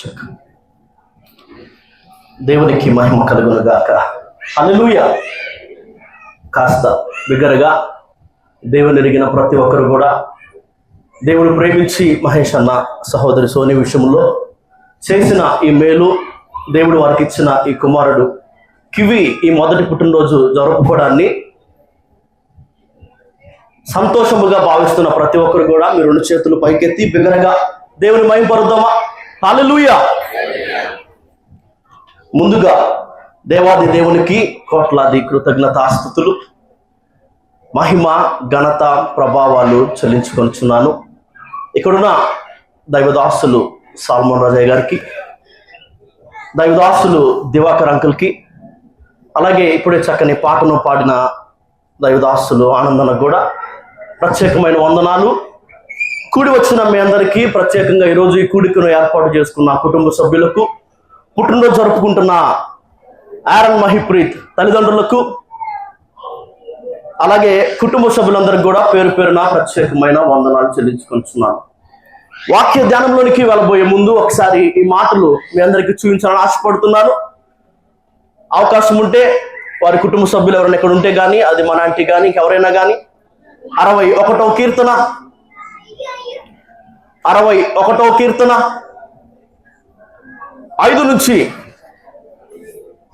Check. దేవునికి మహిమ కలుగునుగాక. గాక కాస్త బిగ్గరగా దేవుని ఎరిగిన ప్రతి ఒక్కరు కూడా దేవుడు ప్రేమించి మహేష్ అన్న సహోదరి సోని విషయంలో చేసిన ఈ మేలు దేవుడు వారికి ఇచ్చిన ఈ కుమారుడు కివి ఈ మొదటి పుట్టినరోజు జరుపుకోవడాన్ని సంతోషముగా భావిస్తున్న ప్రతి ఒక్కరు కూడా మీ రెండు చేతులు పైకెత్తి బిగ్గరగా దేవుని మహిమపరుద్దామా హల్లెలూయా ముందుగా దేవాది దేవునికి కోట్లాది కృతజ్ఞతాస్థుతులు మహిమ ఘనత ప్రభావాలు చెల్లించుకొనిచున్నాను. ఇక్కడున్న దైవదాసులు సాల్మోన్ రాజయ్య గారికి దైవదాసులు దివాకర్ అంకుల్కి అలాగే ఇప్పుడే చక్కని పాటను పాడిన దైవదాసులు ఆనందనకు కూడా ప్రత్యేకమైన వందనాలు. కూడి వచ్చిన మీ అందరికీ ప్రత్యేకంగా ఈరోజు ఈ కూడికను ఏర్పాటు చేసుకున్న కుటుంబ సభ్యులకు పుట్టినరోజు జరుపుకుంటున్న ఆరన్ మహిప్రీత్ తల్లిదండ్రులకు అలాగే కుటుంబ సభ్యులందరికీ కూడా పేరు పేరున ప్రత్యేకమైన వందనాలు చెల్లించుకుంటున్నాను. వాక్య ధ్యానంలోనికి వెళ్ళబోయే ముందు ఒకసారి ఈ మాటలు మీ అందరికీ చూపించాలని ఆశపడుతున్నాను. అవకాశం ఉంటే వారి కుటుంబ సభ్యులు ఎవరైనా ఇక్కడ ఉంటే కానీ అది మన ఆంటీ కానీ ఇంకెవరైనా కానీ అరవై ఒకటో కీర్తన అరవై ఒకటో కీర్తన. ఐదు నుంచి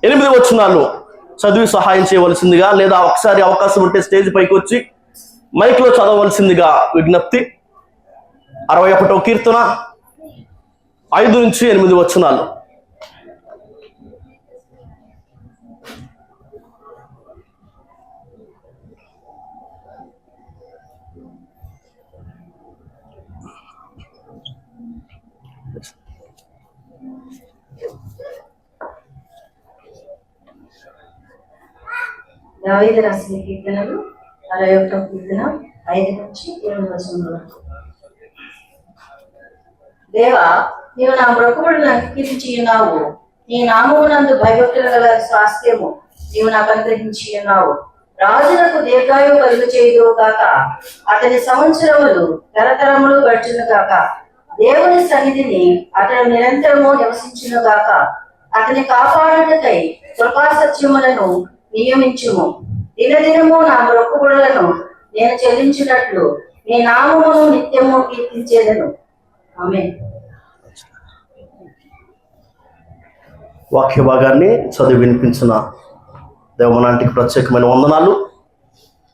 ఎనిమిది వచ్చినాలు చదివి సహాయం చేయవలసిందిగా లేదా ఒకసారి అవకాశం ఉంటే స్టేజ్ పైకి వచ్చి మైక్లో చదవవలసిందిగా విజ్ఞప్తి. అరవై ఒకటో కీర్తన ఐదు నుంచి ఎనిమిది వచనాలు. దావీదు రాసిన కీర్తనలు అరవై ఒకటో కీర్తన ఐదు నుంచి ఇరవై వచనం వరకు. దేవా నీవు నా బ్రొక్కుబడి నాకు ఉన్నావు నీ నామమునందు భయభక్తులు గల స్వాస్థ్యము నీవు నాకు అనుగ్రహించి ఉన్నావు రాజులకు దీర్ఘాయువు కలుగు చేయదు కాక అతని సంవత్సరములు తరతరములు గడుచును కాక దేవుని సన్నిధిని అతను నిరంతరము నివసించును గాక. అతని కాపాడుటకై కృపా సత్యములను నియమించుము. దినదినము నా మొక్కుబడులను నేను చెల్లించినట్లు నీ నామమును నిత్యము కీర్తించేదను. ఆమె వాక్య భాగాన్ని చదివి వినిపించిన దేవనాంటికి ప్రత్యేకమైన వందనాలు.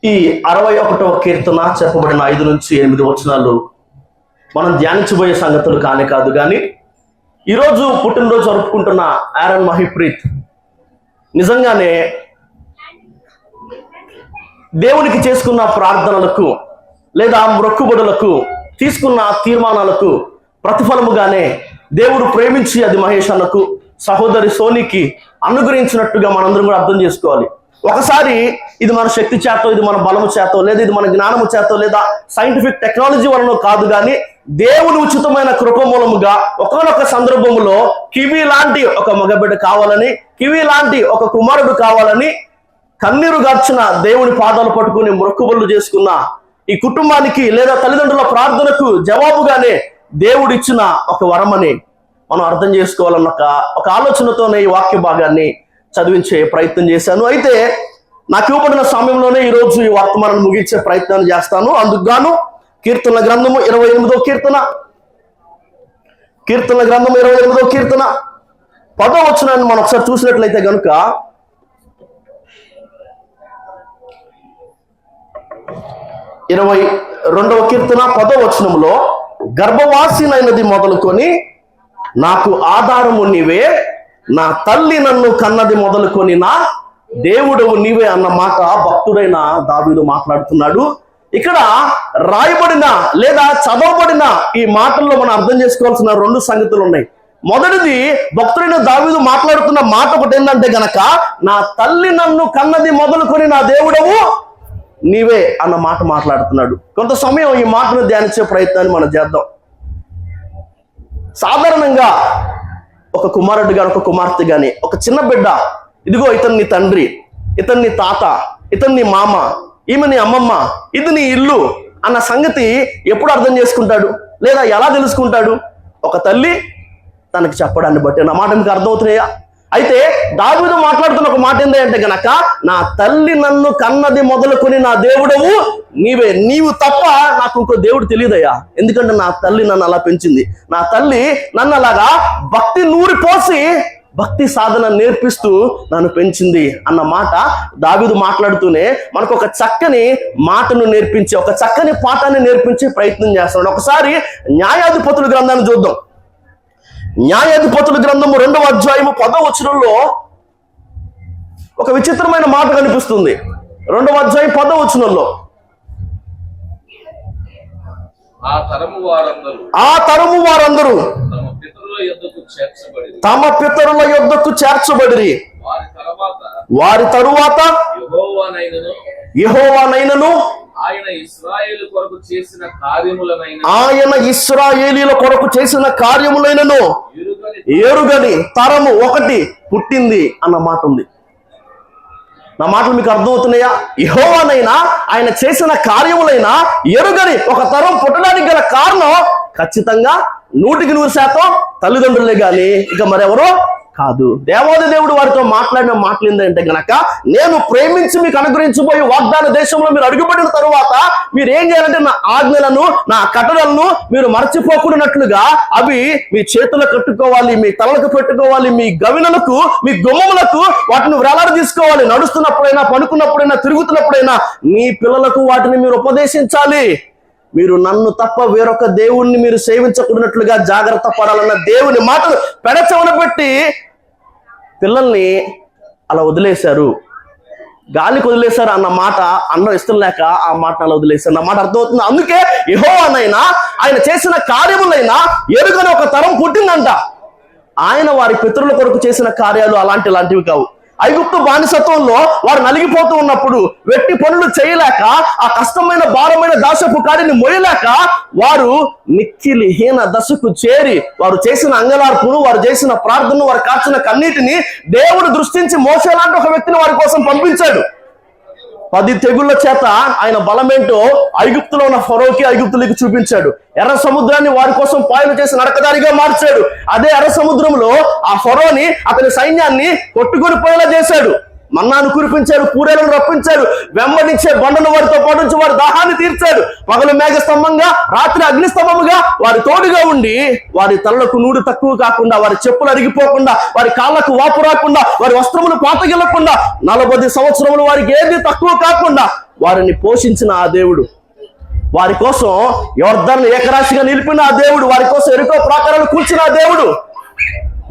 ఈ అరవై ఒకటవ కీర్తన చెప్పబడిన ఐదు నుంచి ఎనిమిది వచనాలు మనం ధ్యానించబోయే సంగతులు కానే కాదు కానీ ఈరోజు పుట్టినరోజు జరుపుకుంటున్న ఆరన్ మహిప్రీత్. నిజంగానే దేవునికి చేసుకున్న ప్రార్థనలకు లేదా మొక్కుబడులకు తీసుకున్న తీర్మానాలకు ప్రతిఫలముగానే దేవుడు ప్రేమించి అది మహేష్ అన్నకు సహోదరి సోనికి అనుగ్రహించినట్టుగా మనందరం కూడా అర్థం చేసుకోవాలి. ఒకసారి ఇది మన శక్తి చేతో ఇది మన బలము చేతో లేదా ఇది మన జ్ఞానము చేతో లేదా సైంటిఫిక్ టెక్నాలజీ వలన కాదు కానీ దేవుని ఉచితమైన కృప మూలముగా ఒకనొక సందర్భములో కివి లాంటి ఒక మగబిడ్డ కావాలని కివి లాంటి ఒక కుమారుడు కావాలని కన్నీరు గార్చిన దేవుని పాదాలు పట్టుకుని మొక్కుబళ్ళు చేసుకున్న ఈ కుటుంబానికి లేదా తల్లిదండ్రుల ప్రార్థనకు జవాబుగానే దేవుడు ఇచ్చిన ఒక వరమని మనం అర్థం చేసుకోవాలన్న ఒక ఆలోచనతోనే ఈ వాక్య భాగాన్ని చదివించే ప్రయత్నం చేశాను. అయితే నాకు ఇవ్వబడిన సమయంలోనే ఈరోజు ఈ వర్తమానాన్ని ముగించే ప్రయత్నాన్ని చేస్తాను. అందుకుగాను కీర్తన గ్రంథము ఇరవై ఎనిమిదో కీర్తన. కీర్తన గ్రంథం ఇరవై ఎనిమిదో కీర్తన. పదో వచనాన్ని మనం ఒకసారి చూసినట్లయితే కనుక ఇరవై రెండవ కీర్తన పదో వచనంలో గర్భవాసినైనది మొదలుకొని నాకు ఆధారము నీవే నా తల్లి నన్ను కన్నది మొదలుకొని నా దేవుడవు నీవే అన్న మాట భక్తుడైన దావీదు మాట్లాడుతున్నాడు. ఇక్కడ రాయబడిన లేదా చదవబడిన ఈ మాటల్లో మనం అర్థం చేసుకోవాల్సిన రెండు సంగతులు ఉన్నాయి. మొదటిది భక్తుడైన దావీదు మాట్లాడుతున్న మాట ఒకటి ఏంటంటే గనక నా తల్లి నన్ను కన్నది మొదలుకొని నా దేవుడవు నీవే అన్న మాట మాట్లాడుతున్నాడు. కొంత సమయం ఈ మాటను ధ్యానించే ప్రయత్నాన్ని మనం చేద్దాం. సాధారణంగా ఒక కుమారుడు కానీ ఒక కుమార్తె కానీ ఒక చిన్న బిడ్డ ఇదిగో ఇతన్ని తండ్రి ఇతన్ని తాత ఇతన్ని మామ ఈమె నీ అమ్మమ్మ ఇది నీ ఇల్లు అన్న సంగతి ఎప్పుడు అర్థం చేసుకుంటాడు? లేదా ఎలా తెలుసుకుంటాడు? ఒక తల్లి తనకు చెప్పడాన్ని బట్టి. నా మాట మీకు అర్థమవుతున్నాయా? అయితే దావీదు మాట్లాడుతున్న ఒక మాట ఏంటంటే గనక నా తల్లి నన్ను కన్నది మొదలుకొని నా దేవుడవు నీవే నీవు తప్ప నాకు ఇంకో దేవుడు తెలియదయ్యా. ఎందుకంటే నా తల్లి నన్ను అలా పెంచింది. నా తల్లి నన్ను అలాగా భక్తి నూరి పోసి భక్తి సాధన నేర్పిస్తూ నన్ను పెంచింది అన్న మాట దావీదు మాట్లాడుతూనే మనకు ఒక చక్కని మాటను నేర్పించి ఒక చక్కని పాఠాన్ని నేర్పించే ప్రయత్నం చేస్తున్నాడు. ఒకసారి న్యాయాధిపతుల గ్రంథాన్ని చూద్దాం. న్యాయాధిపతుల గ్రంథము రెండవ అధ్యాయము పదవ వచనంలో ఒక విచిత్రమైన మాట కనిపిస్తుంది. రెండవ అధ్యాయం పదవ వచనంలో. ఆ తరము వారందరూ తమ పితరుల యొద్దకు చేర్చబడి వారి తర్వాత యెహోవానైనను ఆయన ఇస్రాయేలు కొరకు చేసిన కార్యములనైన ఆయన ఇస్రాయేలీల కొరకు చేసిన కార్యములైనను ఎరుగని ఏరుగని తరము ఒకటి పుట్టింది అన్న మాట ఉంది. నా మాటలు మీకు అర్థమవుతున్నాయా? యహోవానైనా ఆయన చేసిన కార్యములైనా ఎరుగని ఒక తరం పుట్టడానికి గల కారణం ఖచ్చితంగా నూటికి నూరు శాతం తల్లిదండ్రులే గాని. ఇక మరెవరో? కాదు. దేవాది దేవుడు వారితో మాట్లాడిన మాటలు ఏంటంటే గనక నేను ప్రేమించి మీకు అనుగ్రహించబోయే వాగ్దాన దేశంలో మీరు అడుగుపడిన తరువాత మీరు ఏం చేయాలంటే నా ఆజ్ఞలను నా కట్టడలను మీరు మరచిపోకూడనట్లుగా అవి మీ చేతులకు కట్టుకోవాలి మీ తలలకు పెట్టుకోవాలి మీ గవినలకు మీ గుమ్మములకు వాటిని వేలాడ తీసుకోవాలి. నడుస్తున్నప్పుడైనా పడుకున్నప్పుడైనా తిరుగుతున్నప్పుడైనా మీ పిల్లలకు వాటిని మీరు ఉపదేశించాలి. మీరు నన్ను తప్ప వేరొక దేవుణ్ణి మీరు సేవించకూడనట్లుగా జాగ్రత్త పడాలన్న దేవుని మాటలు పెడచవన పెట్టి పిల్లల్ని అలా వదిలేశారు. గాలికి వదిలేశారు అన్న మాట అన్నం ఇష్టం లేక ఆ మాట అలా వదిలేశారు. అన్న మాట అర్థమవుతుంది. అందుకే యెహోవానైనా ఆయన చేసిన కార్యములైనా ఎరుగని ఒక తరం పుట్టిందంట. ఆయన వారి పితరుల కొరకు చేసిన కార్యాలు అలాంటి లాంటివి కావు. ఐగుప్తు బానిసత్వంలో వారు నలిగిపోతూ ఉన్నప్పుడు వెట్టి పనులు చేయలేక ఆ కష్టమైన భారమైన దాసపు కాడిని మొయలేక వారు మిక్కిలి హీన దశకు చేరి వారు చేసిన అంగలార్పును వారు చేసిన ప్రార్థనను వారు కాచిన కన్నీటిని దేవుడు దృష్టించి మోసేలాంటి ఒక వ్యక్తిని వారి కోసం పంపించాడు. పది తెగుళ్ళ చేత ఆయన బలమేంటో ఐగుప్తులో ఉన్న ఫరోకి ఐగుప్తులకి చూపించాడు. ఎర్ర సముద్రాన్ని వారి కోసం పాయలు చేసి నడకదారిగా మార్చాడు. అదే ఎర్ర సముద్రంలో ఆ ఫరోని అతని సైన్యాన్ని కొట్టుకొని పోయేలా చేశాడు. మన్నాను కురిపించాడు కూరలను రప్పించాడు వెంబడించే బండను వారితో పాటు నుంచి వారి దాహాన్ని తీర్చాడు పగలు మేఘ స్తంభంగా రాత్రి అగ్ని స్తంభముగా వారి తోడుగా ఉండి వారి తలకు నూడు తక్కువ కాకుండా వారి చెప్పులు అరిగిపోకుండా వారి కాళ్ళకు వాపు రాకుండా వారి వస్త్రములు పాతగిల్లకుండా నలభై సంవత్సరములు వారికి ఏది తక్కువ కాకుండా వారిని పోషించిన ఆ దేవుడు. వారి కోసం యోర్ధన్ ఏకరాశిగా నిలిపిన ఆ దేవుడు వారి కోసం ఎరుకో ప్రాకారాలు కూర్చిన ఆ దేవుడు.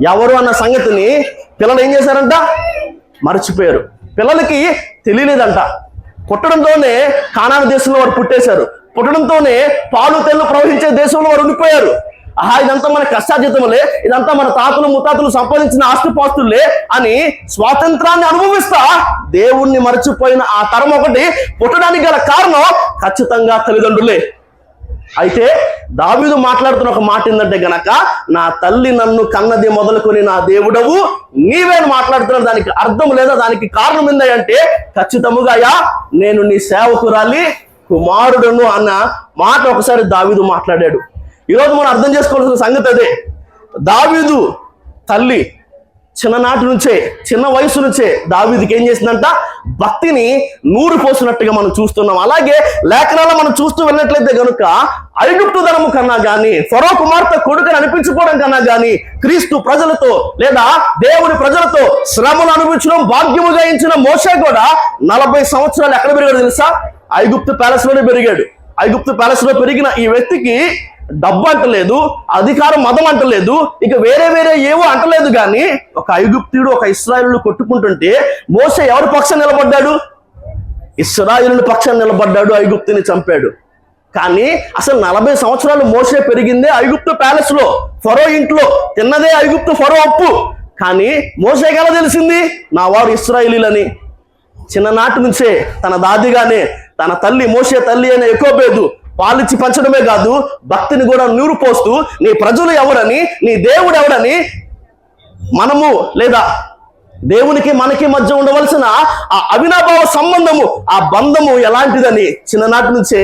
ఎవరు అన్న సంగతిని పిల్లలు ఏం చేశారంట? మర్చిపోయారు. పిల్లలకి తెలియలేదంట. పుట్టడంతోనే కానాన దేశంలో వారు పుట్టేశారు. పుట్టడంతోనే పాలు తెల్లు ప్రవహించే దేశంలో వారు ఉండిపోయారు. ఆహా ఇదంతా మన కష్టాజీతములే ఇదంతా మన తాతలు ముతాతలు సంపాదించిన ఆస్తిపాస్తులే అని స్వాతంత్రాన్ని అనుభవిస్తా దేవుణ్ణి మరచిపోయిన ఆ తరం ఒకటి పుట్టడానికి గల కారణం ఖచ్చితంగా తల్లిదండ్రులే. అయితే దావీదు మాట్లాడుతున్న ఒక మాట ఏంటంటే గనక నా తల్లి నన్ను కన్నది మొదలుకొని నా దేవుడవు నీవే అని మాట్లాడుతున్న దానికి అర్థం లేదా? దానికి కారణం ఏందంటే ఖచ్చితముగా నేను నీ సేవకురాలి కుమారుడును అన్న మాట ఒకసారి దావీదు మాట్లాడాడు. ఈరోజు మనం అర్థం చేసుకోవాల్సిన సంగతి అదే. దావీదు తల్లి చిన్ననాటి నుంచే చిన్న వయసు నుంచే దావీదికి ఏం చేసిందంట? భక్తిని నూరు పోసినట్టుగా మనం చూస్తున్నాం. అలాగే లేఖనాల్లో మనం చూస్తూ వెళ్ళినట్లయితే గనుక ఐగుప్తు ధనము కన్నా గాని ఫరో కుమార్తె కొడుకుని అనిపించుకోవడం కన్నా గాని క్రీస్తు ప్రజలతో లేదా దేవుని ప్రజలతో శ్రమను అనుభవించడం భాగ్యము గాయించిన మోసే కూడా నలభై సంవత్సరాలు ఎక్కడ పెరిగాడు తెలుసా? ఐగుప్తు ప్యాలెస్లోనే పెరిగాడు. ఐగుప్తు ప్యాలెస్లో పెరిగిన ఈ వ్యక్తికి డబ్బు అంటలేదు అధికారం మతం అంటలేదు ఇక వేరే వేరే ఏవో అంటలేదు కానీ ఒక ఐగుప్తుడు ఒక ఇస్రాయలు కొట్టుకుంటుంటే మోస ఎవరి పక్షం నిలబడ్డాడు? ఇస్రాయేలు పక్షం నిలబడ్డాడు ఐగుప్తుని చంపాడు. కానీ అసలు నలభై సంవత్సరాలు మోసే పెరిగిందే ఐగుప్తు ప్యాలెస్లో ఫరో ఇంట్లో తిన్నదే ఐగుప్తు ఫరో అప్పు. కానీ మోసే ఎలా తెలిసింది? నా వారు ఇస్రాయేలీలని. చిన్ననాటి నుంచే తన దాదిగానే తన తల్లి మోసే తల్లి అనే ఎక్కువ పేదు పాలిచ్చి పంచడమే కాదు భక్తిని కూడా నూరు పోస్తూ నీ ప్రజలు ఎవరని నీ దేవుడు ఎవడని మనము లేదా దేవునికి మనకి మధ్య ఉండవలసిన ఆ అవినాభావ సంబంధము ఆ బంధము ఎలాంటిదని చిన్ననాటి నుంచే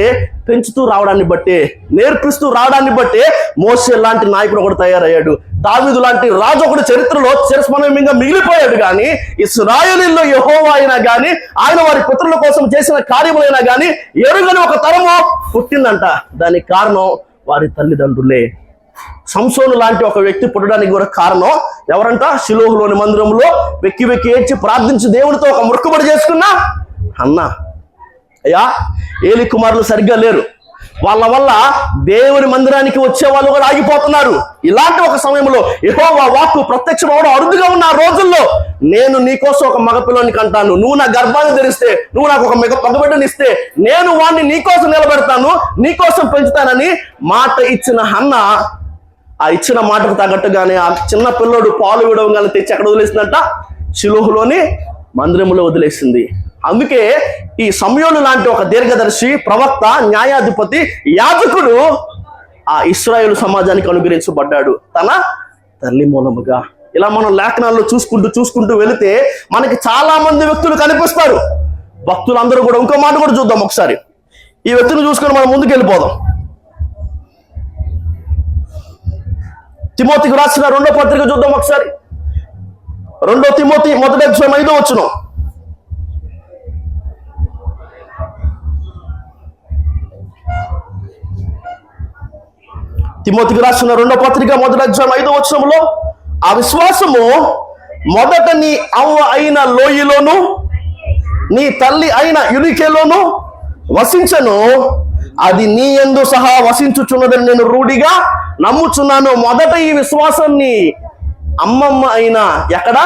పెంచుతూ రావడాన్ని బట్టే నేర్పిస్తూ రావడాన్ని బట్టే మోసే లాంటి నాయకుడు ఒకడు తయారయ్యాడు. దావిదు లాంటి రాజు ఒకటి చరిత్రలో చిరస్మరణీయంగా మిగిలిపోయాడు కానీ ఇస్రాయలీల్లో యహోవా అయినా కానీ ఆయన వారి పుత్రుల కోసం చేసిన కార్యములైనా కానీ ఎరుగని ఒక తరము పుట్టిందంట. దానికి కారణం వారి తల్లిదండ్రులే. సంసోను లాంటి ఒక వ్యక్తి పుట్టడానికి కూడా కారణం ఎవరంట? శిలోహులోని మందిరంలో వెక్కి వెక్కి ఏడ్చి ప్రార్థించి దేవుడితో ఒక మొక్కుబడి చేసుకున్నా అన్నా. అయ్యా ఏలి కుమారులు సరిగ్గా లేరు. వాళ్ళ వల్ల దేవుని మందిరానికి వచ్చే వాళ్ళు కూడా ఆగిపోతున్నారు. ఇలాంటి ఒక సమయంలో యెహోవా వాక్కు ప్రత్యక్షం అవడం అరుదుగా ఉన్న రోజుల్లో నేను నీకోసం ఒక మగపిల్లని కంటాను. నువ్వు నా గర్భాన్ని ధరిస్తే నువ్వు నాకు ఒక మెగ పగబిడ్డని ఇస్తే నేను వాడిని నీకోసం నిలబెడతాను నీకోసం పెంచుతానని మాట ఇచ్చిన అన్న ఆ ఇచ్చిన మాటకు తగ్గట్టుగానే ఆ చిన్న పిల్లోడు పాలు విడవగానే తెచ్చి ఎక్కడ వదిలేసిందంట. శిలోహులోని మందిరములో వదిలేసింది. అందుకే ఈ సమయోలు లాంటి ఒక దీర్ఘదర్శి ప్రవక్త న్యాయాధిపతి యాజకుడు ఆ ఇస్రాయేల్ సమాజానికి అనుగ్రహించబడ్డాడు. తన తల్లి మూలముగా. ఇలా మనం లేఖనాల్లో చూసుకుంటూ చూసుకుంటూ వెళితే మనకి చాలా మంది వ్యక్తులు కనిపిస్తారు. భక్తులందరూ కూడా ఇంకో మాట కూడా చూద్దాం ఒకసారి. ఈ వ్యక్తిని చూసుకొని మనం ముందుకు వెళ్ళిపోదాం తిమోతికి రాసిన రెండో పత్రిక చూద్దాం ఒకసారి. రెండో తిమోతి మొదటి అధ్యాయం ఐదో వచ్చును తిమోతికి రాసిన రెండో పత్రిక మొదటి అధ్యాయం ఐదో వచనంలో ఆ విశ్వాసము మొదట నీ అవ్వ అయిన లోయలోను నీ తల్లి అయిన యునికేలోను వసించను. అది నీ ఎందు సహా వసించుచున్నదని నేను రూఢిగా నమ్ముచున్నాను. మొదట ఈ విశ్వాసాన్ని అమ్మమ్మ అయిన ఎక్కడ?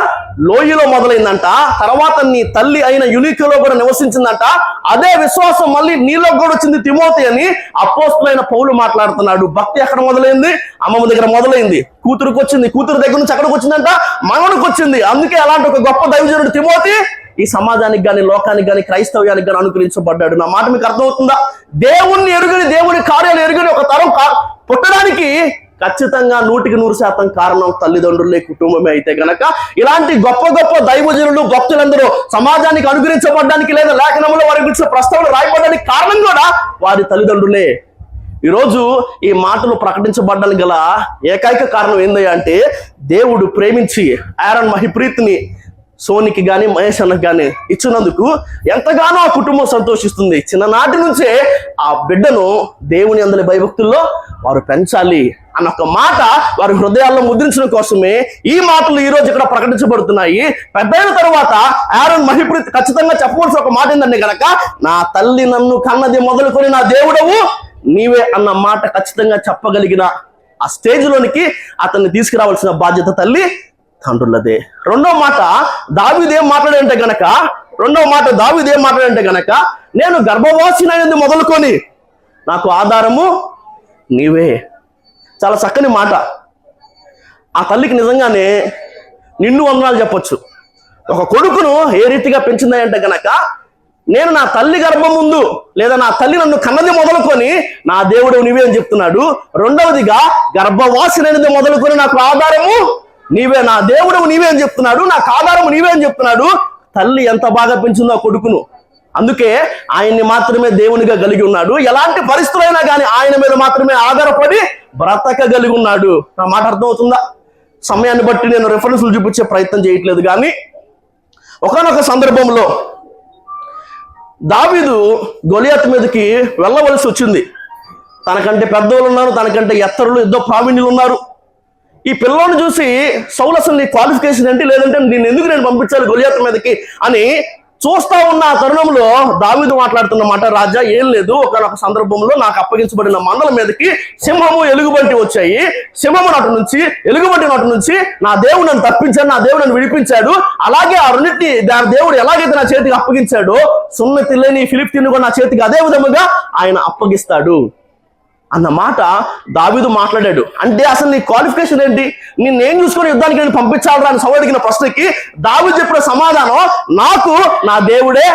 లోయలో మొదలైందంట. తర్వాత నీ తల్లి అయిన యునికలో కూడా నివసించిందంట. అదే విశ్వాసం మళ్ళీ నీలో కూడా వచ్చింది తిమోతి అని అపోస్తులైన పౌలు మాట్లాడుతున్నాడు. భక్తి ఎక్కడ మొదలైంది? అమ్మమ్మ దగ్గర మొదలైంది. కూతురుకు వచ్చింది. కూతురు దగ్గర నుంచి ఎక్కడికి వచ్చిందంట. మనవడికి వచ్చింది. అందుకే అలాంటి ఒక గొప్ప దైవజనుడు తిమోతి ఈ సమాజానికి గాని లోకానికి కానీ క్రైస్తవ్యానికి కానీ అనుగ్రహించబడ్డాడు నా మాట మీకు అర్థమవుతుందా? దేవుణ్ణి ఎరుగని దేవుని కార్యాలు ఎరుగని ఒక తరం పుట్టడానికి ఖచ్చితంగా నూటికి నూరు శాతం కారణం తల్లిదండ్రులే కుటుంబమే అయితే గనక ఇలాంటి గొప్ప గొప్ప దైవజనులు భక్తులందరూ సమాజానికి అనుగ్రహించబడడానికి లేదా లేఖనంలో వారి గురించి ప్రస్తావన రాయబడడానికి కారణం కూడా వారి తల్లిదండ్రులే. ఈరోజు ఈ మాటలు ప్రకటించబడ్డానికి గల ఏకైక కారణం ఏందయ్యా అంటే దేవుడు ప్రేమించి ఆరన్ మహిప్రీత్ని సోనికి కానీ మహేష్ అన్నకు కానీ ఇచ్చినందుకు ఎంతగానో ఆ కుటుంబం సంతోషిస్తుంది. చిన్ననాటి నుంచే ఆ బిడ్డను దేవుని అందరి భయభక్తుల్లో వారు పెంచాలి. అన్న ఒక మాట వారి హృదయాల్లో ముద్రించడం కోసమే ఈ మాటలు ఈ రోజు ఇక్కడ ప్రకటించబడుతున్నాయి. పెద్దయిన తర్వాత ఆరన్ మహిప్రీత్ ఖచ్చితంగా చెప్పవలసిన ఒక మాట ఏంటంటే గనక నా తల్లి నన్ను కన్నది మొదలుకొని నా దేవుడవు నీవే అన్న మాట ఖచ్చితంగా చెప్పగలిగిన ఆ స్టేజ్లోనికి అతన్ని తీసుకురావాల్సిన బాధ్యత తల్లి తండ్రులదే. రెండో మాట దావిదేం మాట్లాడంటే గనక రెండో మాట దావిదేం మాట్లాడంటే గనక నేను గర్భవాసినది మొదలుకొని నాకు ఆధారము నీవే. చాలా చక్కని మాట. ఆ తల్లికి నిజంగానే నిన్ను వందనాలు చెప్పొచ్చు. ఒక కొడుకును ఏ రీతిగా పెంచిందని అంటే గనక నేను నా తల్లి గర్భం ముందు లేదా నా తల్లి నన్ను కన్నది మొదలుకొని నా దేవుడు నీవే అని చెప్తున్నాడు. రెండవదిగా గర్భవాసినది మొదలుకొని నాకు ఆధారము నీవే నా దేవుడు నీవే అని చెప్తున్నాడు నాకు ఆధారము నీవే అని చెప్తున్నాడు. తల్లి ఎంత బాగా పెంచిందో ఆ కొడుకును. అందుకే ఆయన్ని మాత్రమే దేవునిగా కలిగి ఉన్నాడు. ఎలాంటి పరిస్థితులైనా కానీ ఆయన మీద మాత్రమే ఆధారపడి బ్రతకగలిగి ఉన్నాడు. నా మాట అర్థమవుతుందా? సమయాన్ని బట్టి నేను రెఫరెన్స్లు చూపించే ప్రయత్నం చేయట్లేదు కానీ ఒకనొక సందర్భంలో దావీదు గొలియాత్ మీదకి వెళ్ళవలసి వచ్చింది. తనకంటే పెద్దవాళ్ళు ఉన్నారు తనకంటే ఎత్తరులు ఇద్దరు ప్రావీణ్యులు ఉన్నారు. ఈ పిల్లోని చూసి సౌలు అసలు నీ క్వాలిఫికేషన్ ఏంటి? లేదంటే నేను ఎందుకు నేను పంపించాలి గొలియాత్ మీదకి అని చూస్తా ఉన్న ఆ తరుణంలో దావీదు మాట్లాడుతున్న మాట రాజా ఏం లేదు. ఒకనొక సందర్భంలో నాకు అప్పగించబడిన మందల మీదకి సింహము ఎలుగుబంటి వచ్చాయి. సింహము నటు నుంచి ఎలుగుబంటి నటు నుంచి నా దేవుడు నన్ను తప్పించాడు నా దేవుడు నన్ను విడిపించాడు. అలాగే ఆ రెండింటిని దాని దేవుడు ఎలాగైతే నా చేతికి అప్పగించాడో సున్నతి లేని ఫిలిప్తీన్ కూడా నా చేతికి అదే విధముగా ఆయన అప్పగిస్తాడు. అన్న మాట దావీదు మాట్లాడాడు. అంటే అసలు నీ క్వాలిఫికేషన్ ఏంటి? నిన్నేం చూసుకొని యుద్ధానికి నేను పంపించాలరా అని సౌలు ప్రశ్నకి దావీదు చెప్పిన సమాధానం నాకు నా దేవుడే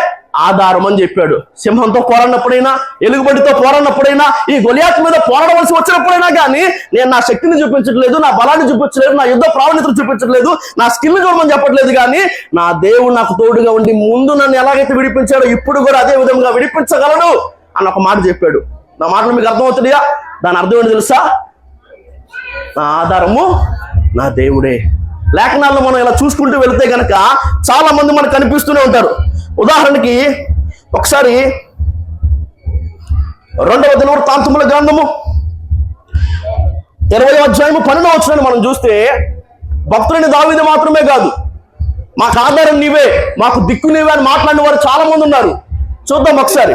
ఆధారం అని చెప్పాడు. సింహంతో పోరాడినప్పుడైనా ఎలుగుబడితో పోరాడినప్పుడైనా ఈ గొలియాత్ మీద పోరాడవలసి వచ్చినప్పుడైనా కానీ నేను నా శక్తిని చూపించట్లేదు నా బలాన్ని చూపించలేదు నా యుద్ధ ప్రావీణ్యతను చూపించట్లేదు నా స్కిల్ చూడమని చెప్పట్లేదు కానీ నా దేవుడు నాకు తోడుగా ఉండి ముందు నన్ను ఎలాగైతే విడిపించాడో ఇప్పుడు కూడా అదే విధంగా విడిపించగలడు అని ఒక మాట చెప్పాడు. నా మాటలు మీకు అర్థమవుతుందిగా? దాని అర్థం ఏంటి తెలుసా? నా ఆధారము నా దేవుడే. లేఖనాల్లో మనం ఇలా చూసుకుంటూ వెళితే కనుక చాలా మంది మనకు కనిపిస్తూనే ఉంటారు. ఉదాహరణకి ఒకసారి రెండవ దినవృత్తాంతముల గ్రంథము. ఇరవై అధ్యాయము పన్నెండవ వచ్చిన మనం చూస్తే భక్తులని దావిది మాత్రమే కాదు మాకు ఆధారం నీవే మాకు దిక్కు నీవే అని మాట్లాడిన వారు చాలా మంది ఉన్నారు. చూద్దాం ఒకసారి.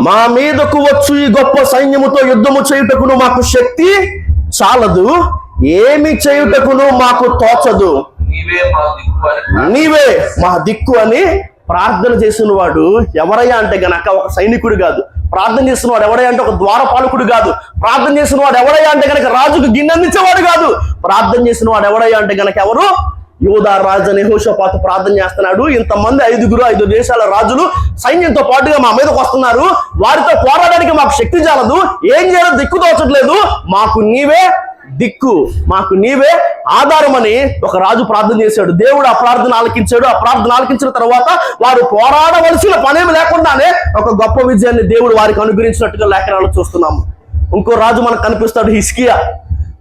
మా మీదకు వచ్చు ఈ గొప్ప సైన్యముతో యుద్ధము చేయుటకును మాకు శక్తి చాలదు. ఏమి చేయుటకును మాకు తోచదు. నీవే మా దిక్కు అని ప్రార్థన చేసిన వాడు ఎవరయ్యా అంటే గనక ఒక సైనికుడు కాదు. ప్రార్థన చేసిన వాడు ఎవరయ్యా అంటే ఒక ద్వారపాలకుడు కాదు. ప్రార్థన చేసిన వాడు ఎవరయ్యా అంటే గనక రాజుకు గిన్నెందించేవాడు కాదు. ప్రార్థన చేసిన వాడు ఎవరయ్యా అంటే గనక ఎవరు? యోధా రాజు అనే ప్రార్థన చేస్తున్నాడు. ఇంతమంది ఐదుగురు ఐదు దేశాల రాజులు సైన్యంతో పాటుగా మా మీదకి వస్తున్నారు. వారితో పోరాడడానికి మాకు శక్తి చాలదు. ఏం చేయాలో దిక్కు తోచట్లేదు. మాకు నీవే దిక్కు మాకు నీవే ఆధారమని ఒక రాజు ప్రార్థన చేశాడు. దేవుడు ఆ ప్రార్థన ఆలకించాడు. ఆ ప్రార్థన ఆలకించిన తర్వాత వారు పోరాడవలసిన పనేమి లేకుండానే ఒక గొప్ప విజయాన్ని దేవుడు వారికి అనుగ్రహించినట్టుగా లేఖనాలు చూస్తున్నాము. ఇంకో రాజు మనకు కనిపిస్తాడు హిస్కియా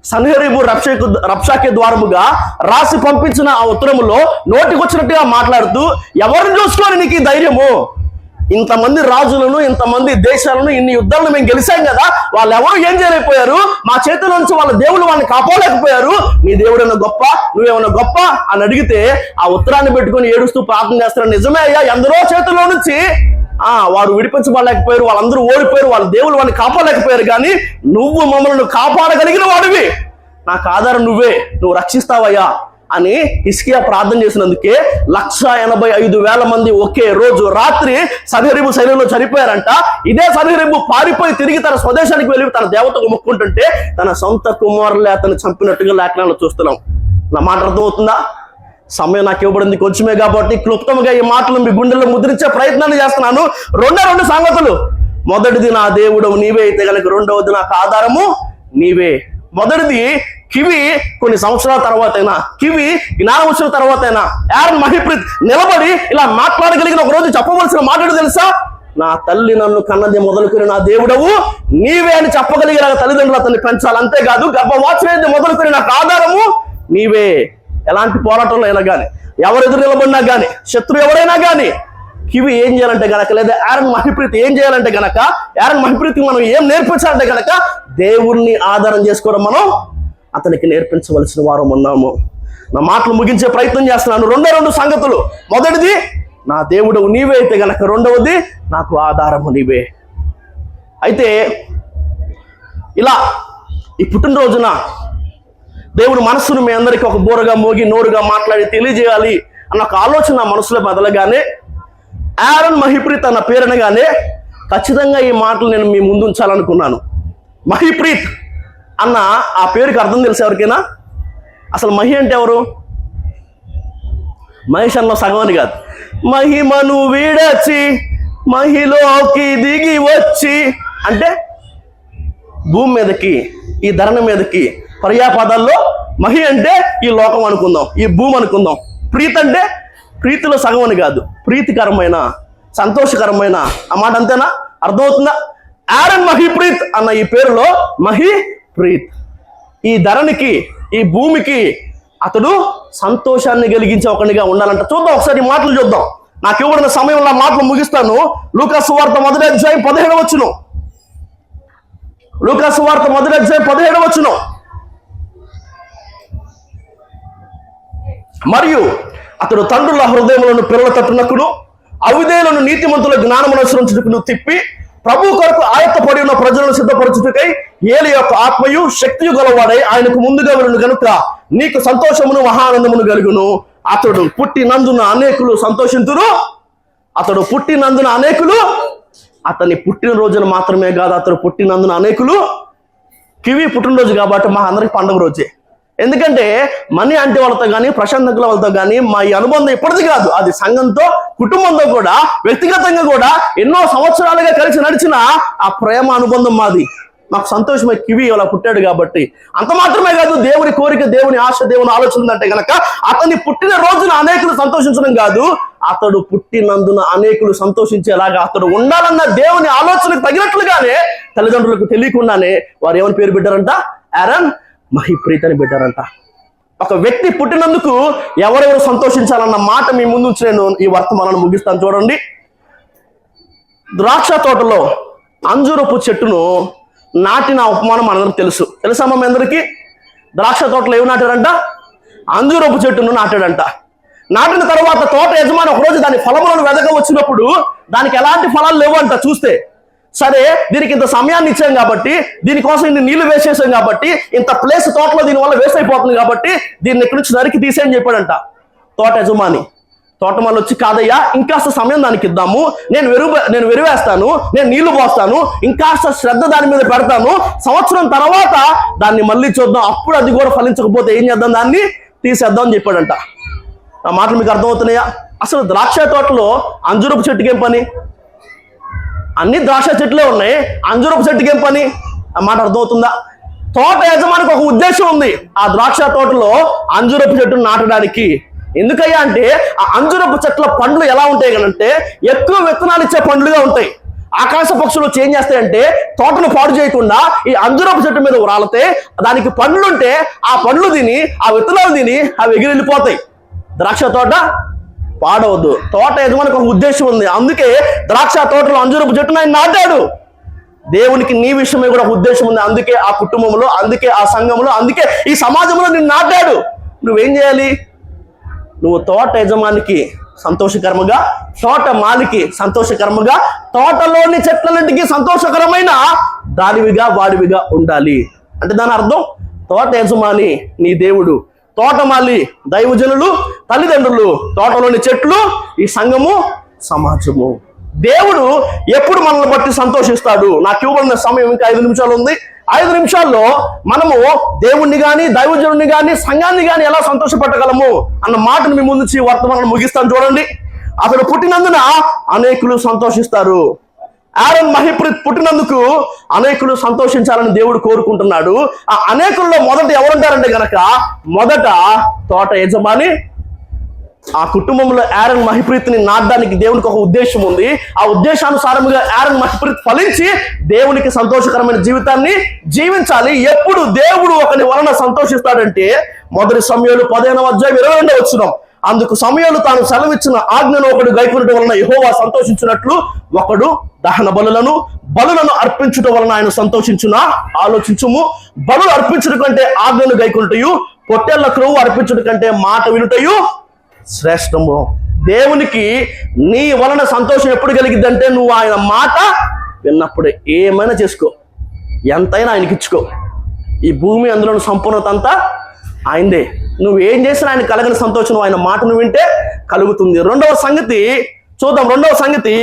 సన్హెరీబు రక్షకు రక్షాకే ద్వారముగా రాసి పంపించిన ఆ ఉత్తరములో నోటికొచ్చినట్టుగా మాట్లాడుతూ ఎవరిని చూసుకొని నీకు ఈ ధైర్యము? ఇంతమంది రాజులను ఇంతమంది దేశాలను ఇన్ని యుద్ధాలను మేము గెలిచాం కదా వాళ్ళు ఎవరు ఏం చేయలేకపోయారు? మా చేతుల నుంచి వాళ్ళ దేవుడు వాళ్ళని కాపాడలేకపోయారు. నీ దేవుడైనా గొప్ప? నువ్వేమైనా గొప్ప? అని అడిగితే ఆ ఉత్తరాన్ని పెట్టుకొని ఏడుస్తూ ప్రార్థన చేస్తారు? నిజమే అయ్యా ఎందరో చేతుల్లో నుంచి ఆ వారు విడిపించబడలేకపోయారు వాళ్ళందరూ ఓడిపోయారు వాళ్ళ దేవుడు వాళ్ళని కాపాడలేకపోయారు కానీ నువ్వు మమ్మల్ని కాపాడగలిగిన వాడివి. నాకు ఆధారం నువ్వే నువ్వు రక్షిస్తావయ్యా అని ఇస్కియా ప్రార్థన చేసినందుకే లక్ష ఎనభై ఐదు వేల మంది ఒకే రోజు రాత్రి సన్హరీబు శైలిలో చనిపోయారంట. ఇదే సన్హరీబు పారిపోయి తిరిగి తన స్వదేశానికి వెళ్ళి తన దేవతకు మొక్కుంటుంటే తన సొంత కుమారులే అతను చంపినట్టుగా లేఖనాలు చూస్తున్నాం. నా మాట అర్థమవుతుందా? సమయం నాకు ఇవ్వబడింది కొంచెమే కాబట్టి క్లుప్తంగా ఈ మాటలు మీ గుండెల్లో ముద్రించే ప్రయత్నాలు చేస్తున్నాను. రెండో రెండు సంగతులు. మొదటిది నా దేవుడు నీవే అయితే కనుక రెండవది నాకు ఆధారము నీవే. మొదటిది కివి కొన్ని సంవత్సరాల తర్వాతైనా కివి జ్ఞానం వచ్చిన తర్వాతైనా. యారన్ మహిప్రీత్ నిలబడి ఇలా మాట్లాడగలిగిన ఒక రోజు చెప్పవలసిన మాట్లాడు తెలుసా? నా తల్లి నన్ను కన్నది మొదలుకొని నా దేవుడవు నీవే అని చెప్పగలిగిన తల్లిదండ్రులు అతన్ని పెంచాలి. అంతేకాదు గర్భవాచనేది మొదలుకొని నాకు ఆధారము నీవే. ఎలాంటి పోరాటంలో అయినా కానీ ఎవరు ఎదురు నిలబడినా కానీ శత్రువు ఎవరైనా కానీ కివి ఏం చేయాలంటే గనక లేదా యారన్ మహిప్రీతి ఏం చేయాలంటే గనక యారన్ మహిప్రీతి మనం ఏం నేర్పించాలంటే గనక దేవుణ్ణి ఆధారం చేసుకోవడం మనం అతనికి నేర్పించవలసిన వారం ఉన్నాము. నా మాటలు ముగించే ప్రయత్నం చేస్తున్నాను. రెండో రెండు సంగతులు. మొదటిది నా దేవుడు నీవే అయితే గనక రెండవది నాకు ఆధారము నీవే. అయితే ఇలా ఈ పుట్టినరోజున దేవుడు మనస్సును మీ అందరికీ ఒక బోరగా మోగి నోరుగా మాట్లాడి తెలియజేయాలి అన్న ఒక ఆలోచన మనసులో బదలగానే ఆరన్ మహిప్రీత్ అన్న పేరనగానే ఖచ్చితంగా ఈ మాటలు నేను మీ ముందు ఉంచాలనుకున్నాను. మహిప్రీత్ అన్న ఆ పేరుకి అర్థం తెలుసు ఎవరికైనా? అసలు మహి అంటే ఎవరు? మహేష్ అన్న సగం కాదు. మహిమను వీడచి మహిలోకి దిగి వచ్చి అంటే భూమి మీదకి ఈ ధరణ మీదకి పర్యాపదాల్లో మహి అంటే ఈ లోకం అనుకుందాం ఈ భూమి అనుకుందాం. ప్రీతి అంటే ప్రీతిలో సగం అని కాదు ప్రీతికరమైన సంతోషకరమైన ఆ మాట అంతేనా? అర్థమవుతుందా? ఆరన్ మహి ప్రీత్ అన్న ఈ పేరులో మహి ప్రీత్. ఈ ధరణికి ఈ భూమికి అతడు సంతోషాన్ని కలిగించే ఒకనిగా ఉండాలంట. చూద్దాం ఒకసారి మాటలు చూద్దాం. నాకు ఇవ్వడిన సమయంలో మాటలు ముగిస్తాను. లూకాసు వార్త మొదటి అధ్యాయం పదిహేడు వచ్చును లూకాసు వార్త మొదటి అధ్యాయం పదిహేడు వచ్చును మరియు అతడు తండ్రుల హృదయములను పిల్లల తట్టునకును అవిధేయులను నీతిమంతుల జ్ఞానమును అనుసరించుటకును తిప్పి ప్రభు కొరకు ఆయత్తపడి ఉన్న ప్రజలను సిద్ధపరచుటకై ఏలి యొక్క ఆత్మయు శక్తియు గలవాడై ఆయనకు ముందుగా వెళ్ళను గనుక నీకు సంతోషమును మహానందమును కలుగును అతడు పుట్టినందున అనేకులు సంతోషింతురు. అతడు పుట్టినందున అనేకులు అతని పుట్టినరోజున మాత్రమే కాదు అతడు పుట్టినందున అనేకులు. కివి పుట్టినరోజు కాబట్టి మా అందరికి పండుగ రోజే. ఎందుకంటే మనీ అంటే వాళ్ళతో కానీ ప్రశాంత్ వాళ్ళతో కానీ మా ఈ అనుబంధం ఇప్పటిది కాదు. అది సంఘంతో కుటుంబంతో కూడా వ్యక్తిగతంగా కూడా ఎన్నో సంవత్సరాలుగా కలిసి నడిచిన ఆ ప్రేమ అనుబంధం మాది. మాకు సంతోషమే కివి అలా పుట్టాడు కాబట్టి. అంత మాత్రమే కాదు దేవుని కోరిక దేవుని ఆశ దేవుని ఆలోచన అంటే కనుక అతని పుట్టిన రోజున అనేకులు సంతోషించడం కాదు అతడు పుట్టినందున అనేకులు సంతోషించేలాగా అతడు ఉండాలన్న దేవుని ఆలోచనకు తగినట్లుగానే తల్లిదండ్రులకు తెలియకుండానే వారు ఏమని పేరు పెట్టారంట? ఆరన్ మహిప్రీతని అని పెట్టారంట ఒక వ్యక్తి పుట్టినందుకు ఎవరెవరు సంతోషించాలన్న మాట మీ ముందు ఉంచి నేను ఈ వర్తమానాన్ని ముగిస్తాను చూడండి. ద్రాక్ష తోటలో అంజూరపు చెట్టును నాటిన ఉపమానం మనందరికి తెలుసు. తెలుసా మీ అందరికీ? ద్రాక్ష తోటలో ఏమి నాటారంట? అంజూరపు చెట్టును నాటాడంట. నాటిన తర్వాత తోట యజమాని ఒకరోజు దాని ఫలములను వెదక వచ్చినప్పుడు దానికి ఎలాంటి ఫలాలు లేవు అంట చూస్తే సరే దీనికి ఇంత సమయాన్ని ఇచ్చాం కాబట్టి దీనికోసం ఇన్ని నీళ్ళు వేసేసాం కాబట్టి ఇంత ప్లేస్ తోటలో దీని వల్ల వేస్ట్ అయిపోతుంది కాబట్టి దీన్ని ఇక్కడి నుంచి నరికి తీసేయని చెప్పాడంట తోట యజమాని. తోటమాలు వచ్చి కాదయ్యా ఇంకాస్త సమయం దానికి ఇద్దాము. నేను వెరువు నేను వెరువేస్తాను నేను నీళ్ళు పోస్తాను ఇంకాస్త శ్రద్ధ దాని మీద పెడతాను. సంవత్సరం తర్వాత దాన్ని మళ్ళీ చూద్దాం. అప్పుడు అది కూడా ఫలించకపోతే ఏం చేద్దాం దాన్ని? తీసేద్దాం అని చెప్పాడంట. ఆ మాటలు మీకు అర్థమవుతున్నాయా? అసలు ద్రాక్ష తోటలో అంజురపు చెట్టుకి ఏం పని? అన్ని ద్రాక్ష చెట్లే ఉన్నాయి. అంజురపు చెట్టుకి ఏం పని? ఆ మాట అర్థమవుతుందా? తోట యజమానికి ఒక ఉద్దేశం ఉంది. ఆ ద్రాక్ష తోటలో అంజురపు చెట్టును నాటడానికి. ఎందుకయ్యా అంటే ఆ అంజురపు చెట్ల పండ్లు ఎలా ఉంటాయి కనంటే ఎక్కువ విత్తనాలు ఇచ్చే పండ్లుగా ఉంటాయి. ఆకాశ పక్షులు చేంజ్ చేస్తాయంటే తోటను పాడు చేయకుండా ఈ అంజురపు చెట్టు మీద రాలితే దానికి పండ్లుంటే ఆ పండ్లు తిని ఆ విత్తనాలు తిని అవి ఎగిరి వెళ్ళిపోతాయి ద్రాక్ష తోట పాడవద్దు. తోట యజమానికి ఒక ఉద్దేశం ఉంది. అందుకే ద్రాక్ష తోటలో అంజురపు చెట్టును ఆయన నాటాడు. దేవునికి నీ విషయమే కూడా ఉద్దేశం ఉంది. అందుకే ఆ కుటుంబంలో అందుకే ఆ సంఘంలో అందుకే ఈ సమాజంలో నిన్ను నాటాడు. నువ్వేం చేయాలి? నువ్వు తోట యజమానికి సంతోషకరముగా తోట మాలికి సంతోషకరముగా తోటలోని చెట్లన్నింటికి సంతోషకరమైన దానివిగా వాడివిగా ఉండాలి. అంటే దాని అర్థం తోట యజమాని నీ దేవుడు. తోటమాలి దైవజనులు తల్లిదండ్రులు తోటలోని చెట్లు ఈ సంఘము సమాజము. దేవుడు ఎప్పుడు మనల్ని బట్టి సంతోషిస్తాడు? నాకు ఇవ్వబడిన సమయం ఇంకా ఐదు నిమిషాలు ఉంది. ఐదు నిమిషాల్లో మనము దేవుణ్ణి కానీ దైవజనుడిని కానీ సంఘాన్ని కానీ ఎలా సంతోషపెట్టగలము అన్న మాటను మీ ముందు వర్తమానం ముగిస్తాను చూడండి. అతడు పుట్టినందున అనేకులు సంతోషిస్తారు. ఆరన్ మహిప్రీత్ పుట్టినందుకు అనేకులు సంతోషించాలని దేవుడు కోరుకుంటున్నాడు. ఆ అనేకుల్లో మొదట ఎవరుంటారంటే గనక మొదట తోట యజమాని ఆ కుటుంబంలో ఆరన్ మహిప్రీత్ని నాటడానికి దేవునికి ఒక ఉద్దేశం ఉంది. ఆ ఉద్దేశానుసారముగా ఆరన్ మహిప్రీత్ ఫలించి దేవునికి సంతోషకరమైన జీవితాన్ని జీవించాలి. ఎప్పుడు దేవుడు ఒకని వలన సంతోషిస్తాడంటే మొదటి సమయంలో పదిహేనవ అధ్యాయం ఇరవై రెండవ వచ్చినాం అందుకు సమయంలో తాను సెలవిచ్చిన ఆజ్ఞను ఒకడు గైకొనటం వలన యహోవా సంతోషించినట్లు ఒకడు దహన బలులను బలులను అర్పించటం వలన ఆయన సంతోషించున? ఆలోచించుము. బలులు అర్పించడం కంటే ఆజ్ఞను గైకొనటయు పొట్టెళ్ళ క్రొవ్వు అర్పించడం కంటే మాట వినుటయు శ్రేష్టము. దేవునికి నీ వలన సంతోషం ఎప్పుడు కలిగిద్దంటే నువ్వు ఆయన మాట విన్నప్పుడే. ఏమైనా చేసుకో. ఎంతైనా ఆయనకి ఇచ్చుకో ఈ భూమి అందులో సంపూర్ణత అంతా ఆయనదే. నువ్వు ఏం చేసినా ఆయన కలగని సంతోషం ఆయన మాటను వింటే కలుగుతుంది. రెండవ సంగతి చూద్దాం రెండవ సంగతి.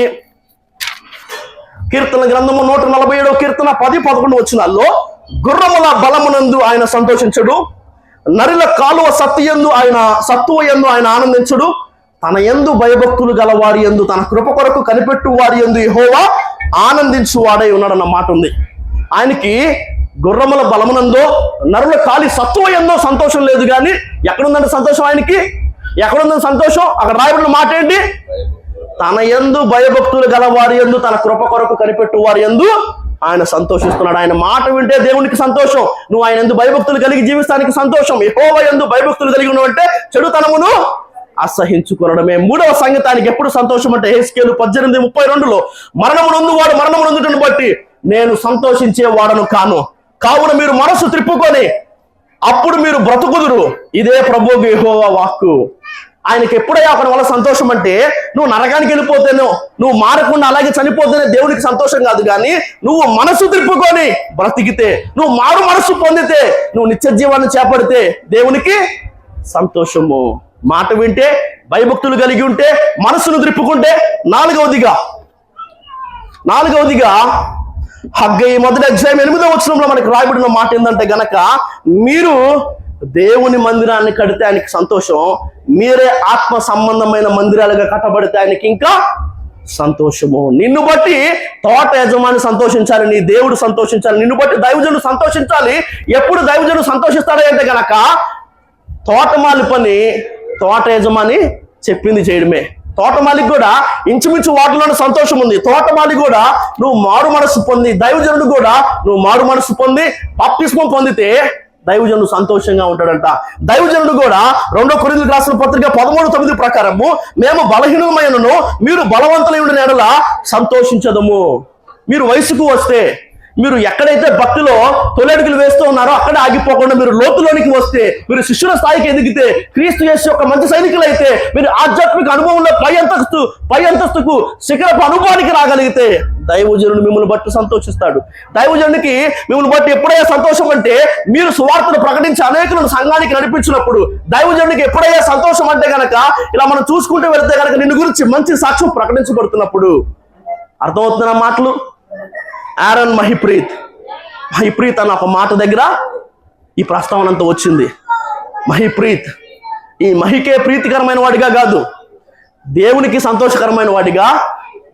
కీర్తన గ్రంథము నూట నలభై ఏడవ కీర్తన పది పదకొండు వచ్చినాల్లో గుర్రముల బలమునందు ఆయన సంతోషించడు నరిల కాలువ సత్యందు ఆయన సత్తువ యందు ఆయన ఆనందించడు తన యందు భయభక్తులు గల వారి యందు తన కృప కొరకు కనిపెట్టు వారి యందు యెహోవా ఆనందించు వాడై ఉన్నాడన్న మాట ఉంది ఆయనకి గుర్రముల బలమునందో నరుల కాలి సత్వం ఎందో సంతోషం లేదు కానీ ఎక్కడుందంటే సంతోషం ఆయనకి? ఎక్కడుందని సంతోషం? అక్కడ రాయబడిన మాట ఏంటి? తన యందు భయభక్తులు గల వారి యందు తన కృప కొరకు కనిపెట్టు వారి యందు ఆయన సంతోషిస్తున్నాడు. ఆయన మాట వింటే దేవునికి సంతోషం. నువ్వు ఆయన ఎందు భయభక్తులు కలిగి జీవిస్తానికి సంతోషం. ఎహోవ ఎందు భయభక్తులు కలిగి ఉన్నావంటే చెడుతనమును అసహించుకోవడమే మూడవ సంగతానికి ఎప్పుడు సంతోషం అంటే హేస్కేలు పద్దెనిమిది ముప్పై రెండులో మరణమునందు వాడు మరణమునందుటను బట్టి నేను సంతోషించే వాడను కాను. కావున మీరు మనసు త్రిప్పుకొని అప్పుడు మీరు బ్రతుకుదురు. ఇదే ప్రభు యెహోవా వాక్కు. ఆయనకి ఎప్పుడైనా అక్కడ వల్ల సంతోషం అంటే నువ్వు నరకానికి వెళ్ళిపోతేనో నువ్వు మారకుండా అలాగే చనిపోతేనే దేవునికి సంతోషం కాదు కానీ నువ్వు మనసు తిప్పుకొని బ్రతికితే నువ్వు మారు మనసు పొందితే నువ్వు నిత్య జీవాన్ని చేపడితే దేవునికి సంతోషము. మాట వింటే భయభక్తులు కలిగి ఉంటే మనసును త్రిప్పుకుంటే నాలుగవదిగా నాలుగవదిగా హగ్గయి మొదటి అధ్యాయం ఎనిమిదో వచనంలో మనకి రాయబడిన మాట ఏంటంటే గనక మీరు దేవుని మందిరాన్ని కడితే ఆయనకి సంతోషం మీరే ఆత్మ సంబంధమైన మందిరాలుగా కట్టబడితే ఆయనకి ఇంకా సంతోషము. నిన్ను బట్టి తోట యజమాని సంతోషించాలి నీ దేవుడు సంతోషించాలి నిన్ను బట్టి దైవజనుడు సంతోషించాలి. ఎప్పుడు దైవజనుడు సంతోషిస్తాడు అంటే గనక తోటమాలి పని తోట యజమాని చెప్పింది చేయడమే. తోటమాలికి కూడా ఇంచుమించు వాటిలోనే సంతోషం ఉంది. తోటమాలి కూడా నువ్వు మారు మనసు పొంది దైవజనుడు కూడా నువ్వు మారు మనసు పొంది బాప్తిస్మం పొందితే దైవజనుడు సంతోషంగా ఉంటాడంట. దైవజనుడు కూడా రెండో కొరిందులకు రాసిన పత్రిక పదమూడు తొమ్మిది ప్రకారము మేము బలహీనమైనను మీరు బలవంతులైన నెడల సంతోషించదము. మీరు వయసుకు వస్తే మీరు ఎక్కడైతే భక్తిలో తొలడుగులు వేస్తూ ఉన్నారో అక్కడ ఆగిపోకుండా మీరు లోతులోనికి వస్తే మీరు శిష్యుల స్థాయికి ఎదిగితే క్రీస్తు యేసు యొక్క మంచి సైనికులు అయితే మీరు ఆధ్యాత్మిక అనుభవంలో పై అంతస్తు పై అంతస్తుకు శిఖరపు అనుభవానికి రాగలిగితే దైవజనుడు మిమ్మల్ని బట్టి సంతోషిస్తాడు. దైవజనుడికి మిమ్మల్ని బట్టి ఎప్పుడైనా సంతోషం అంటే మీరు సువార్తను ప్రకటించి అనేకులను సంఘానికి నడిపించినప్పుడు దైవజనుడికి ఎప్పుడైనా సంతోషం అంటే గనక ఇలా మనం చూసుకుంటూ వెళ్తే గనక నిన్ను గురించి మంచి సాక్ష్యం ప్రకటించబడుతున్నప్పుడు. అర్థమవుతున్న మాటలు? ఆరన్ మహిప్రీత్. మహిప్రీత్ అన్న ఒక మాట దగ్గర ఈ ప్రస్తావన అంతా వచ్చింది. మహిప్రీత్ ఈ మహికే ప్రీతికరమైన వాడిగా కాదు దేవునికి సంతోషకరమైన వాడిగా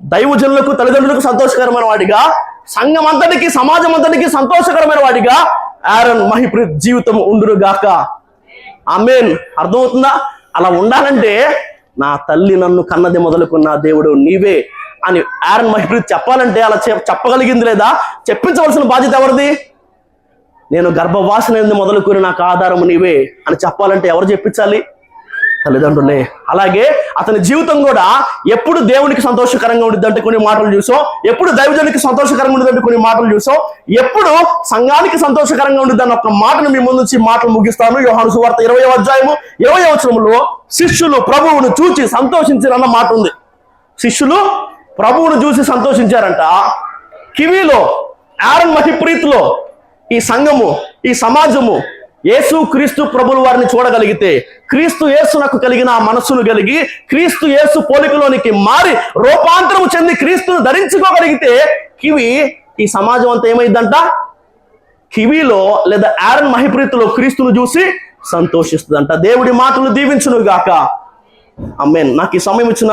దైవజనులకు తల్లిదండ్రులకు సంతోషకరమైన వాడిగా సంఘం అంతటికి సమాజం అంతటికి సంతోషకరమైన వాడిగా ఆరన్ మహిప్రీత్ జీవితం ఉండురుగాక అమేన్ అర్థమవుతుందా? అలా ఉండాలంటే నా తల్లి నన్ను కన్నది మొదలుకున్న దేవుడు నీవే. అని ఆరన్ మహిప్రీత్ చెప్పాలంటే అలా చెప్పగలిగింది లేదా? చెప్పించవలసిన బాధ్యత ఎవరిది? నేను గర్భవాసన మొదలుకొని నాకు ఆధారము నీవే అని చెప్పాలంటే ఎవరు చెప్పించాలి? తల్లిదండ్రులే. అలాగే అతని జీవితం కూడా ఎప్పుడు దేవునికి సంతోషకరంగా ఉండిద్దంటే కొన్ని మాటలు చూసాం ఎప్పుడు దైవజనికి సంతోషకరంగా ఉండిద్దంటే కొన్ని మాటలు చూసాం ఎప్పుడు సంఘానికి సంతోషకరంగా ఉండిద్దని ఒక మాటను మీ ముందు నుంచి మాటలు ముగిస్తాను. యోహాను సువార్త ఇరవై అధ్యాయము ఇరవై అవసరంలో శిష్యులు ప్రభువును చూచి సంతోషించిన మాట ఉంది. శిష్యులు ప్రభువును చూసి సంతోషించారంట. కివీలో ఆరన్ మహిప్రీతిలో ఈ సంఘము ఈ సమాజము యేసు క్రీస్తు ప్రభుల వారిని చూడగలిగితే క్రీస్తు యేసునకు కలిగిన ఆ మనస్సును కలిగి క్రీస్తు యేసు పోలికలోనికి మారి రూపాంతరము చెంది క్రీస్తును ధరించుకోగలిగితే కివి ఈ సమాజం అంతా ఏమైందంట? కివిలో లేదా ఆరన్ మహిప్రీతిలో క్రీస్తును చూసి సంతోషిస్తుందంట. దేవుడి మాటలు దీవించును గాక అమ్మేన్ నాకు ఈ సమయం ఇచ్చిన